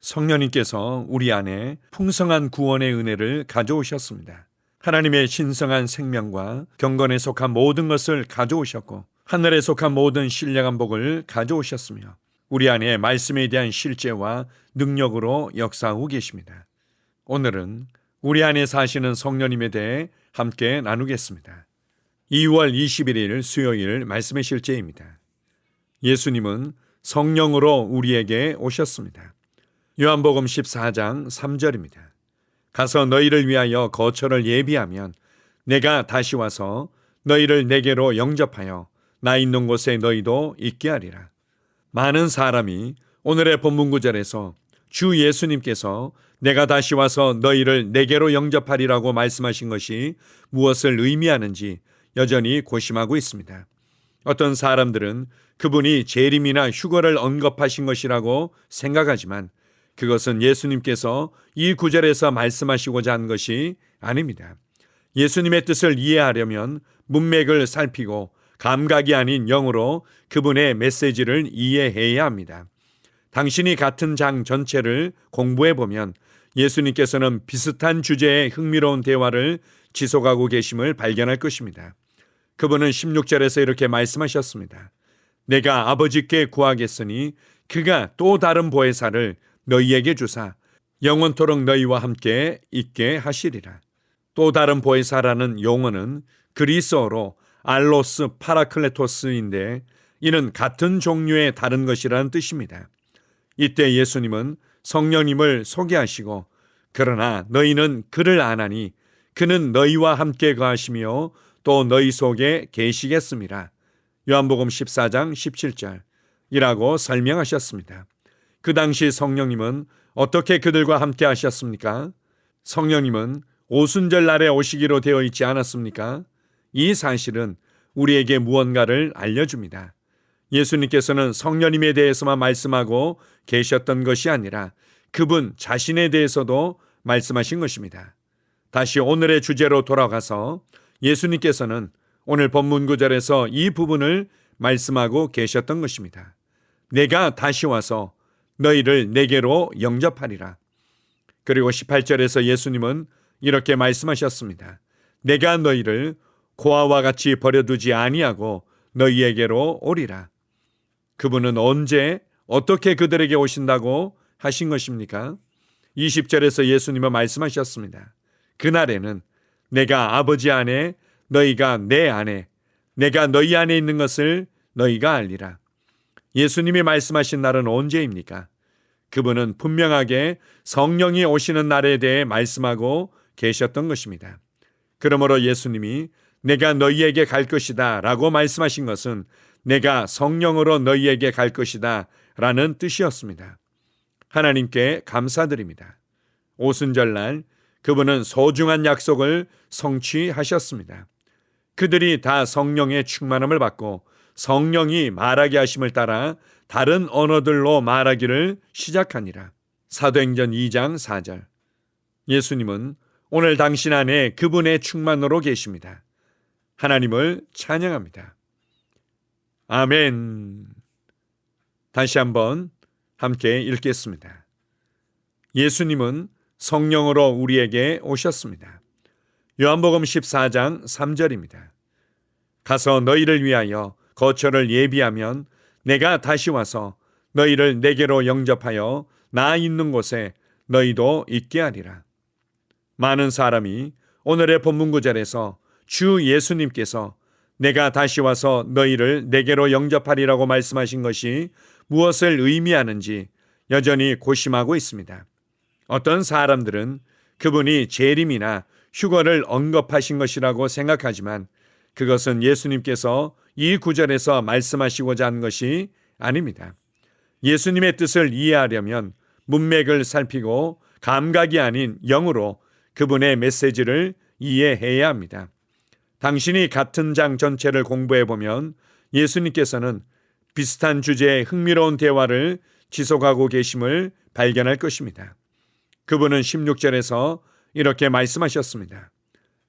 성령님께서 우리 안에 풍성한 구원의 은혜를 가져오셨습니다. 하나님의 신성한 생명과 경건에 속한 모든 것을 가져오셨고 하늘에 속한 모든 신령한 복을 가져오셨으며 우리 안에 말씀에 대한 실제와 능력으로 역사하고 계십니다. 오늘은 우리 안에 사시는 성령님에 대해 함께 나누겠습니다. 2월 21일 수요일 말씀의 실제입니다. 예수님은 성령으로 우리에게 오셨습니다. 요한복음 14장 3절입니다. 가서 너희를 위하여 거처를 예비하면 내가 다시 와서 너희를 내게로 영접하여 나 있는 곳에 너희도 있게 하리라. 많은 사람이 오늘의 본문 구절에서 주 예수님께서 내가 다시 와서 너희를 내게로 영접하리라고 말씀하신 것이 무엇을 의미하는지 여전히 고심하고 있습니다. 어떤 사람들은 그분이 재림이나 휴거를 언급하신 것이라고 생각하지만 그것은 예수님께서 이 구절에서 말씀하시고자 한 것이 아닙니다. 예수님의 뜻을 이해하려면 문맥을 살피고 감각이 아닌 영으로 그분의 메시지를 이해해야 합니다. 당신이 같은 장 전체를 공부해 보면 예수님께서는 비슷한 주제의 흥미로운 대화를 지속하고 계심을 발견할 것입니다. 그분은 16절에서 이렇게 말씀하셨습니다. 내가 아버지께 구하겠으니 그가 또 다른 보혜사를 너희에게 주사 영원토록 너희와 함께 있게 하시리라. 또 다른 보혜사라는 용어는 그리스어로 알로스 파라클레토스인데 이는 같은 종류의 다른 것이라는 뜻입니다. 이때 예수님은 성령님을 소개하시고 그러나 너희는 그를 아나니 그는 너희와 함께 거하시며 또 너희 속에 계시겠습니다. 요한복음 14장 17절 이라고 설명하셨습니다. 그 당시 성령님은 어떻게 그들과 함께 하셨습니까? 성령님은 오순절 날에 오시기로 되어 있지 않았습니까? 이 사실은 우리에게 무언가를 알려줍니다. 예수님께서는 성령님에 대해서만 말씀하고 계셨던 것이 아니라 그분 자신에 대해서도 말씀하신 것입니다. 다시 오늘의 주제로 돌아가서 예수님께서는 오늘 본문 구절에서 이 부분을 말씀하고 계셨던 것입니다. 내가 다시 와서 너희를 내게로 영접하리라. 그리고 18절에서 예수님은 이렇게 말씀하셨습니다. 내가 너희를 고아와 같이 버려두지 아니하고 너희에게로 오리라. 그분은 언제 어떻게 그들에게 오신다고 하신 것입니까? 20절에서 예수님은 말씀하셨습니다. 그날에는 내가 아버지 안에 너희가 내 안에 내가 너희 안에 있는 것을 너희가 알리라. 예수님이 말씀하신 날은 언제입니까? 그분은 분명하게 성령이 오시는 날에 대해 말씀하고 계셨던 것입니다. 그러므로 예수님이 내가 너희에게 갈 것이다 라고 말씀하신 것은 내가 성령으로 너희에게 갈 것이다 라는 뜻이었습니다. 하나님께 감사드립니다. 오순절날 그분은 소중한 약속을 성취하셨습니다. 그들이 다 성령의 충만함을 받고 성령이 말하게 하심을 따라 다른 언어들로 말하기를 시작하니라. 사도행전 2장 4절. 예수님은 오늘 당신 안에 그분의 충만으로 계십니다. 하나님을 찬양합니다. 아멘. 다시 한번 함께 읽겠습니다. 예수님은 성령으로 우리에게 오셨습니다. 요한복음 14장 3절입니다. 가서 너희를 위하여 거처를 예비하면 내가 다시 와서 너희를 내게로 영접하여 나 있는 곳에 너희도 있게 하리라. 많은 사람이 오늘의 본문 구절에서 주 예수님께서 내가 다시 와서 너희를 내게로 영접하리라고 말씀하신 것이 무엇을 의미하는지 여전히 고심하고 있습니다. 어떤 사람들은 그분이 재림이나 휴거를 언급하신 것이라고 생각하지만 그것은 예수님께서 이 구절에서 말씀하시고자 한 것이 아닙니다. 예수님의 뜻을 이해하려면 문맥을 살피고 감각이 아닌 영으로 그분의 메시지를 이해해야 합니다. 당신이 같은 장 전체를 공부해 보면 예수님께서는 비슷한 주제의 흥미로운 대화를 지속하고 계심을 발견할 것입니다. 그분은 16절에서 이렇게 말씀하셨습니다.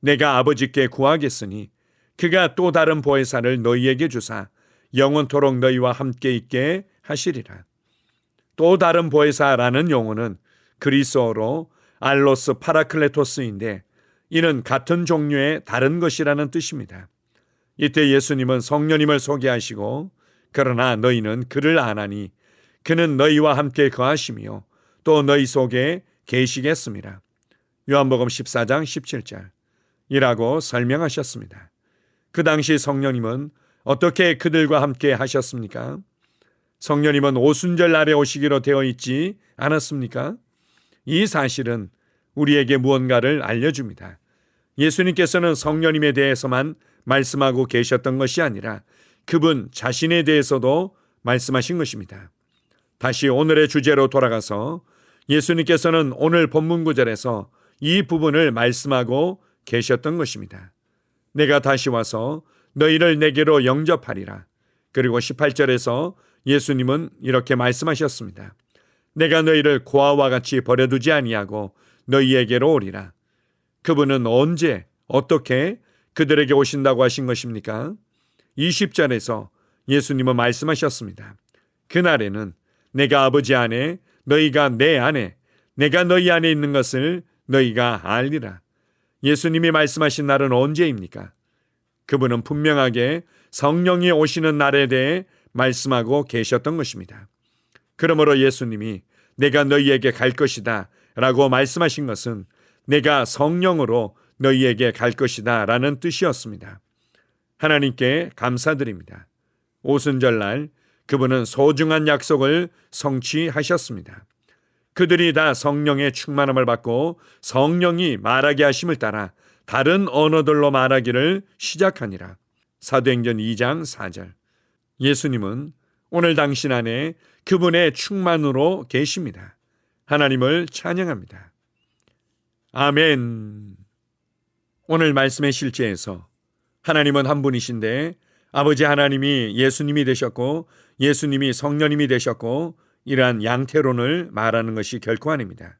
내가 아버지께 구하겠으니 그가 또 다른 보혜사를 너희에게 주사 영원토록 너희와 함께 있게 하시리라. 또 다른 보혜사라는 용어는 그리스어로 알로스 파라클레토스인데 이는 같은 종류의 다른 것이라는 뜻입니다. 이때 예수님은 성령님을 소개하시고 그러나 너희는 그를 아나니 그는 너희와 함께 거하시며 또 너희 속에 계시겠습니다. 요한복음 14장 17절 이라고 설명하셨습니다. 그 당시 성령님은 어떻게 그들과 함께 하셨습니까? 성령님은 오순절 날에 오시기로 되어 있지 않았습니까? 이 사실은 우리에게 무언가를 알려줍니다. 예수님께서는 성령님에 대해서만 말씀하고 계셨던 것이 아니라 그분 자신에 대해서도 말씀하신 것입니다. 다시 오늘의 주제로 돌아가서 예수님께서는 오늘 본문 구절에서 이 부분을 말씀하고 계셨던 것입니다. 내가 다시 와서 너희를 내게로 영접하리라. 그리고 18절에서 예수님은 이렇게 말씀하셨습니다. 내가 너희를 고아와 같이 버려두지 아니하고 너희에게로 오리라. 그분은 언제 어떻게 그들에게 오신다고 하신 것입니까? 20절에서 예수님은 말씀하셨습니다. 그날에는 내가 아버지 안에 너희가 내 안에 내가 너희 안에 있는 것을 너희가 알리라. 예수님이 말씀하신 날은 언제입니까? 그분은 분명하게 성령이 오시는 날에 대해 말씀하고 계셨던 것입니다. 그러므로 예수님이 내가 너희에게 갈 것이다 라고 말씀하신 것은 내가 성령으로 너희에게 갈 것이다 라는 뜻이었습니다. 하나님께 감사드립니다. 오순절날 그분은 소중한 약속을 성취하셨습니다. 그들이 다 성령의 충만함을 받고 성령이 말하게 하심을 따라 다른 언어들로 말하기를 시작하니라. 사도행전 2장 4절. 예수님은 오늘 당신 안에 그분의 충만으로 계십니다. 하나님을 찬양합니다. 아멘. 오늘 말씀의 실제에서 하나님은 한 분이신데 아버지 하나님이 예수님이 되셨고 예수님이 성령님이 되셨고 이러한 양태론을 말하는 것이 결코 아닙니다.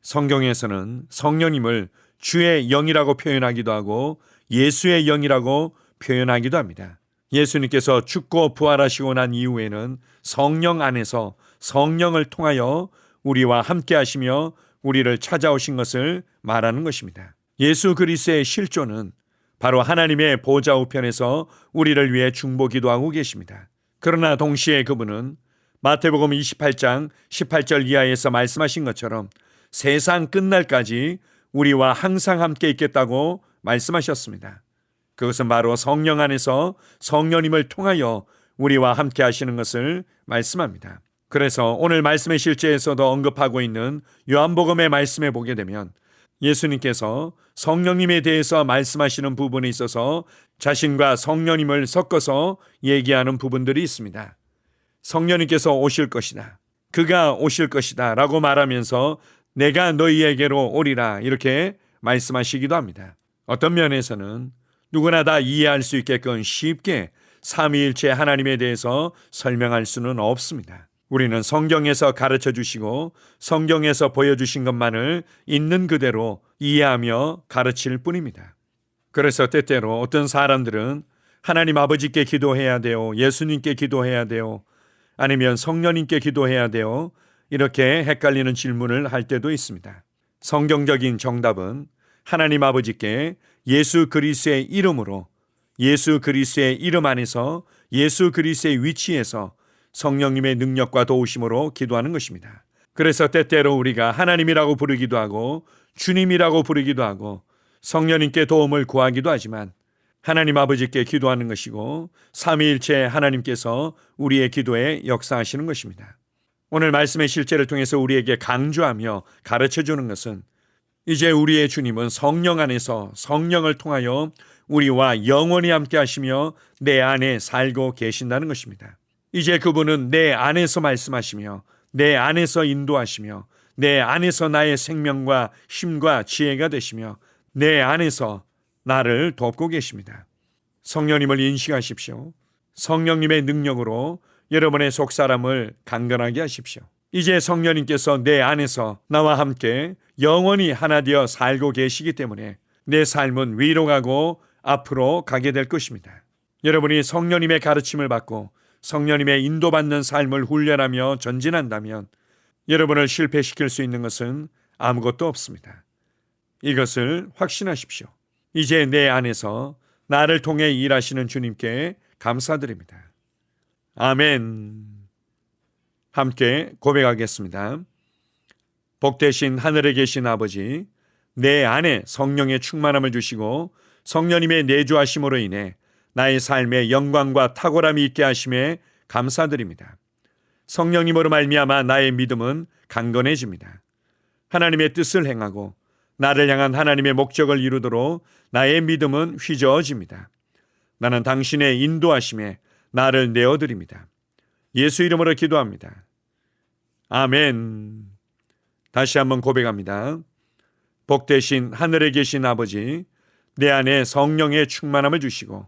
성경에서는 성령님을 주의 영이라고 표현하기도 하고 예수의 영이라고 표현하기도 합니다. 예수님께서 죽고 부활하시고 난 이후에는 성령 안에서 성령을 통하여 우리와 함께 하시며 우리를 찾아오신 것을 말하는 것입니다. 예수 그리스의 실존은 바로 하나님의 보좌 우편에서 우리를 위해 중보 기도 하고 계십니다. 그러나 동시에 그분은 마태복음 28장 18절 이하에서 말씀하신 것처럼 세상 끝날까지 우리와 항상 함께 있겠다고 말씀하셨습니다. 그것은 바로 성령 안에서 성령님을 통하여 우리와 함께 하시는 것을 말씀합니다. 그래서 오늘 말씀의 실제에서도 언급하고 있는 요한복음의 말씀에 보게 되면 예수님께서 성령님에 대해서 말씀하시는 부분에 있어서 자신과 성령님을 섞어서 얘기하는 부분들이 있습니다. 성령님께서 오실 것이다. 그가 오실 것이다. 라고 말하면서 내가 너희에게로 오리라. 이렇게 말씀하시기도 합니다. 어떤 면에서는 누구나 다 이해할 수 있게끔 쉽게 삼위일체 하나님에 대해서 설명할 수는 없습니다. 우리는 성경에서 가르쳐 주시고 성경에서 보여주신 것만을 있는 그대로 이해하며 가르칠 뿐입니다. 그래서 때때로 어떤 사람들은 하나님 아버지께 기도해야 돼요. 예수님께 기도해야 돼요. 아니면 성령님께 기도해야 돼요. 이렇게 헷갈리는 질문을 할 때도 있습니다. 성경적인 정답은 하나님 아버지께 예수 그리스의 이름으로 예수 그리스의 이름 안에서 예수 그리스의 위치에서 성령님의 능력과 도우심으로 기도하는 것입니다. 그래서 때때로 우리가 하나님이라고 부르기도 하고 주님이라고 부르기도 하고 성령님께 도움을 구하기도 하지만 하나님 아버지께 기도하는 것이고 삼위일체 하나님께서 우리의 기도에 역사하시는 것입니다. 오늘 말씀의 실제를 통해서 우리에게 강조하며 가르쳐 주는 것은 이제 우리의 주님은 성령 안에서 성령을 통하여 우리와 영원히 함께 하시며 내 안에 살고 계신다는 것입니다. 이제 그분은 내 안에서 말씀하시며 내 안에서 인도하시며 내 안에서 나의 생명과 힘과 지혜가 되시며 내 안에서 나를 돕고 계십니다. 성령님을 인식하십시오. 성령님의 능력으로 여러분의 속사람을 강건하게 하십시오. 이제 성령님께서 내 안에서 나와 함께 영원히 하나 되어 살고 계시기 때문에 내 삶은 위로 가고 앞으로 가게 될 것입니다. 여러분이 성령님의 가르침을 받고 성령님의 인도받는 삶을 훈련하며 전진한다면 여러분을 실패시킬 수 있는 것은 아무것도 없습니다. 이것을 확신하십시오. 이제 내 안에서 나를 통해 일하시는 주님께 감사드립니다. 아멘. 함께 고백하겠습니다. 복되신 하늘에 계신 아버지, 내 안에 성령의 충만함을 주시고 성령님의 내주하심으로 인해 나의 삶에 영광과 탁월함이 있게 하심에 감사드립니다. 성령님으로 말미암아 나의 믿음은 강건해집니다. 하나님의 뜻을 행하고 나를 향한 하나님의 목적을 이루도록 나의 믿음은 휘저어집니다. 나는 당신의 인도하심에 나를 내어드립니다. 예수 이름으로 기도합니다. 아멘. 다시 한번 고백합니다. 복되신 하늘에 계신 아버지, 내 안에 성령의 충만함을 주시고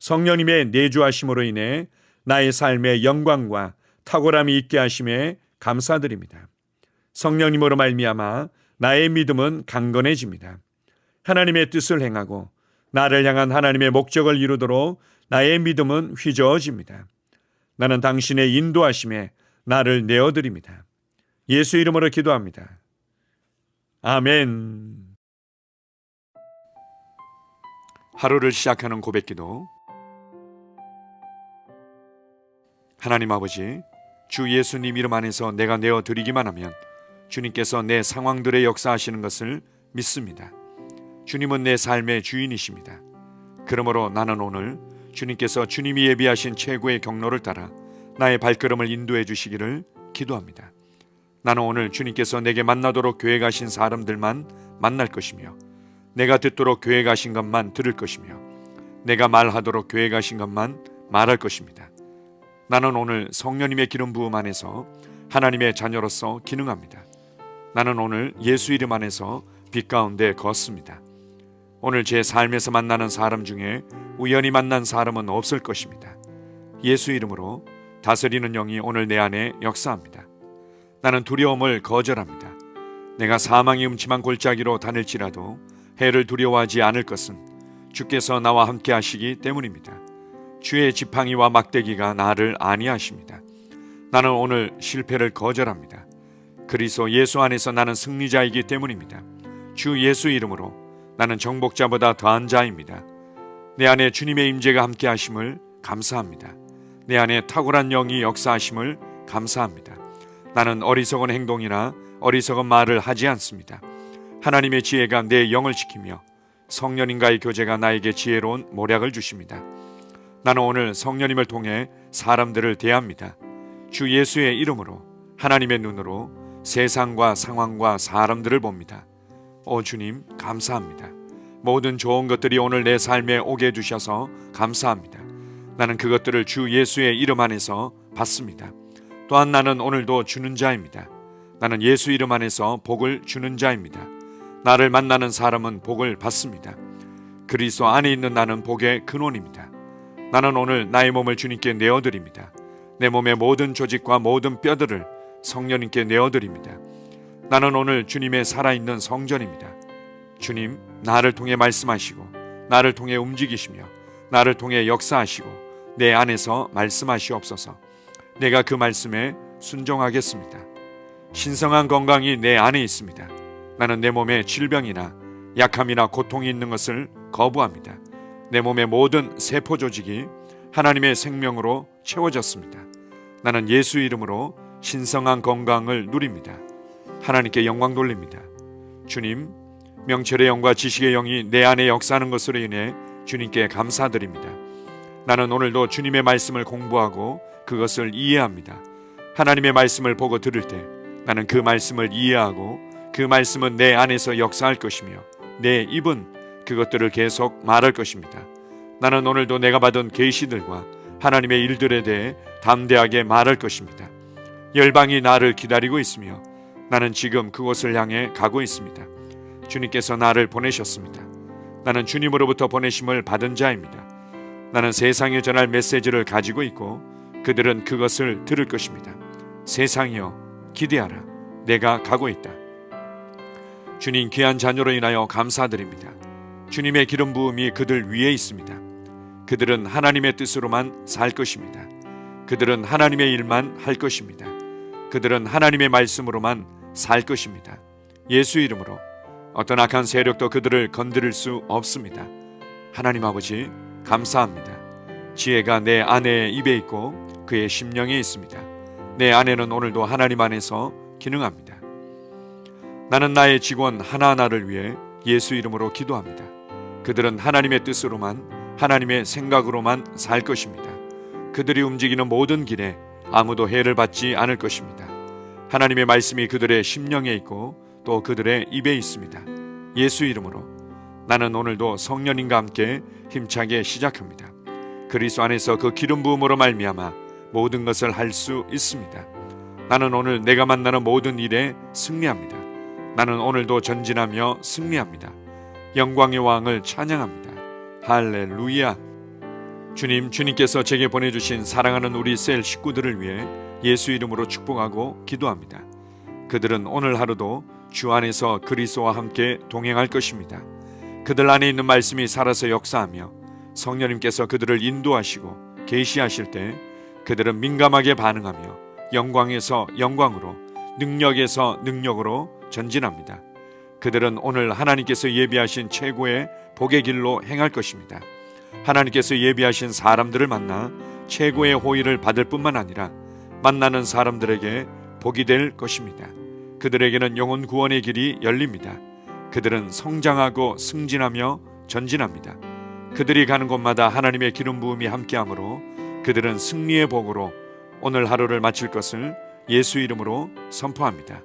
성령님의 내주하심으로 인해 나의 삶에 영광과 탁월함이 있게 하심에 감사드립니다. 성령님으로 말미암아 나의 믿음은 강건해집니다. 하나님의 뜻을 행하고 나를 향한 하나님의 목적을 이루도록 나의 믿음은 휘저어집니다. 나는 당신의 인도하심에 나를 내어드립니다. 예수 이름으로 기도합니다. 아멘. 하루를 시작하는 고백 기도 하나님 아버지, 주 예수님 이름 안에서 내가 내어 드리기만 하면 주님께서 내 상황들의 역사하시는 것을 믿습니다. 주님은 내 삶의 주인이십니다. 그러므로 나는 오늘 주님께서 주님이 예비하신 최고의 경로를 따라 나의 발걸음을 인도해 주시기를 기도합니다. 나는 오늘 주님께서 내게 만나도록 계획하신 사람들만 만날 것이며 내가 듣도록 계획하신 것만 들을 것이며 내가 말하도록 계획하신 것만 말할 것입니다. 나는 오늘 성령님의 기름 부음 안에서 하나님의 자녀로서 기능합니다. 나는 오늘 예수 이름 안에서 빛 가운데 걷습니다. 오늘 제 삶에서 만나는 사람 중에 우연히 만난 사람은 없을 것입니다. 예수 이름으로 다스리는 영이 오늘 내 안에 역사합니다. 나는 두려움을 거절합니다. 내가 사망이 음침한 골짜기로 다닐지라도 해를 두려워하지 않을 것은 주께서 나와 함께 하시기 때문입니다. 주의 지팡이와 막대기가 나를 안위하십니다. 나는 오늘 실패를 거절합니다. 그리스도 예수 안에서 나는 승리자이기 때문입니다. 주 예수 이름으로 나는 정복자보다 더한 자입니다. 내 안에 주님의 임재가 함께 하심을 감사합니다. 내 안에 탁월한 영이 역사하심을 감사합니다. 나는 어리석은 행동이나 어리석은 말을 하지 않습니다. 하나님의 지혜가 내 영을 지키며 성령님과의 교제가 나에게 지혜로운 모략을 주십니다. 나는 오늘 성령님을 통해 사람들을 대합니다. 주 예수의 이름으로 하나님의 눈으로 세상과 상황과 사람들을 봅니다. 오 주님 감사합니다. 모든 좋은 것들이 오늘 내 삶에 오게 해 주셔서 감사합니다. 나는 그것들을 주 예수의 이름 안에서 받습니다. 또한 나는 오늘도 주는 자입니다. 나는 예수 이름 안에서 복을 주는 자입니다. 나를 만나는 사람은 복을 받습니다. 그리스도 안에 있는 나는 복의 근원입니다. 나는 오늘 나의 몸을 주님께 내어 드립니다. 내 몸의 모든 조직과 모든 뼈들을 성령님께 내어드립니다. 나는 오늘 주님의 살아있는 성전입니다. 주님, 나를 통해 말씀하시고, 나를 통해 움직이시며, 나를 통해 역사하시고, 내 안에서 말씀하시옵소서. 내가 그 말씀에 순종하겠습니다. 신성한 건강이 내 안에 있습니다. 나는 내 몸에 질병이나 약함이나 고통이 있는 것을 거부합니다. 내 몸의 모든 세포 조직이 하나님의 생명으로 채워졌습니다. 나는 예수 이름으로 신성한 건강을 누립니다. 하나님께 영광 돌립니다. 주님, 명철의 영과 지식의 영이 내 안에 역사하는 것으로 인해 주님께 감사드립니다. 나는 오늘도 주님의 말씀을 공부하고 그것을 이해합니다. 하나님의 말씀을 보고 들을 때 나는 그 말씀을 이해하고 그 말씀은 내 안에서 역사할 것이며 내 입은 그것들을 계속 말할 것입니다. 나는 오늘도 내가 받은 계시들과 하나님의 일들에 대해 담대하게 말할 것입니다. 열방이 나를 기다리고 있으며 나는 지금 그곳을 향해 가고 있습니다. 주님께서 나를 보내셨습니다. 나는 주님으로부터 보내심을 받은 자입니다. 나는 세상에 전할 메시지를 가지고 있고 그들은 그것을 들을 것입니다. 세상이여 기대하라. 내가 가고 있다. 주님 귀한 자녀로 인하여 감사드립니다. 주님의 기름 부음이 그들 위에 있습니다. 그들은 하나님의 뜻으로만 살 것입니다. 그들은 하나님의 일만 할 것입니다. 그들은 하나님의 말씀으로만 살 것입니다. 예수 이름으로 어떤 악한 세력도 그들을 건드릴 수 없습니다. 하나님 아버지 감사합니다. 지혜가 내 아내의 입에 있고 그의 심령에 있습니다. 내 아내는 오늘도 하나님 안에서 기능합니다. 나는 나의 직원 하나하나를 위해 예수 이름으로 기도합니다. 그들은 하나님의 뜻으로만 하나님의 생각으로만 살 것입니다. 그들이 움직이는 모든 길에 아무도 해를 받지 않을 것입니다. 하나님의 말씀이 그들의 심령에 있고 또 그들의 입에 있습니다. 예수 이름으로 나는 오늘도 성령님과 함께 힘차게 시작합니다. 그리스도 안에서 그 기름 부음으로 말미암아 모든 것을 할 수 있습니다. 나는 오늘 내가 만나는 모든 일에 승리합니다. 나는 오늘도 전진하며 승리합니다. 영광의 왕을 찬양합니다. 할렐루야. 주님, 주님께서 제게 보내주신 사랑하는 우리 셀 식구들을 위해 예수 이름으로 축복하고 기도합니다. 그들은 오늘 하루도 주 안에서 그리스도와 함께 동행할 것입니다. 그들 안에 있는 말씀이 살아서 역사하며 성령님께서 그들을 인도하시고 계시하실 때 그들은 민감하게 반응하며 영광에서 영광으로 능력에서 능력으로 전진합니다. 그들은 오늘 하나님께서 예비하신 최고의 복의 길로 행할 것입니다. 하나님께서 예비하신 사람들을 만나 최고의 호의를 받을 뿐만 아니라 만나는 사람들에게 복이 될 것입니다. 그들에게는 영혼 구원의 길이 열립니다. 그들은 성장하고 승진하며 전진합니다. 그들이 가는 곳마다 하나님의 기름 부음이 함께하므로 그들은 승리의 복으로 오늘 하루를 마칠 것을 예수 이름으로 선포합니다.